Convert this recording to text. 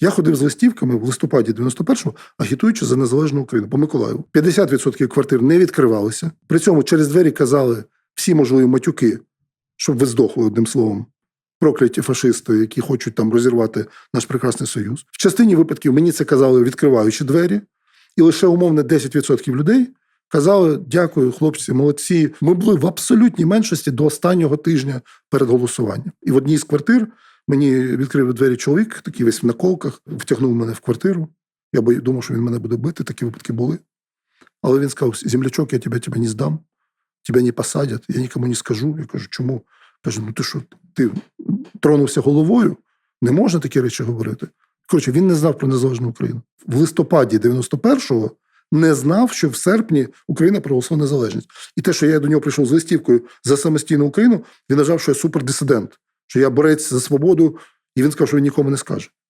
Я ходив з листівками в листопаді 91-го, агітуючи за незалежну Україну по Миколаєву. 50% квартир не відкривалися. При цьому через двері казали всі можливі матюки, щоб ви здохли одним словом. Прокляті фашисти, які хочуть там розірвати наш прекрасний союз. В частині випадків мені це казали, відкриваючи двері, і лише умовно 10% людей казали: дякую, хлопці, молодці. Ми були в абсолютній меншості до останнього тижня перед голосуванням. І в одній з квартир мені відкрив двері чоловік, такий весь в наколках, втягнув мене в квартиру. Я бо- думав, що він мене буде бити, такі випадки були. Але він сказав: землячок, я тебе, тебе не здам, тебе не посадять, я нікому не скажу. Я кажу, чому? Каже, ну ти що, ти тронувся головою? Не можна такі речі говорити. Коротше, він не знав про незалежну Україну. В листопаді 91-го не знав, що в серпні Україна проголосила незалежність. І те, що я до нього прийшов з листівкою за самостійну Україну, він вважав, що я супердисидент, що я борець за свободу, і він сказав, що він нікому не скаже.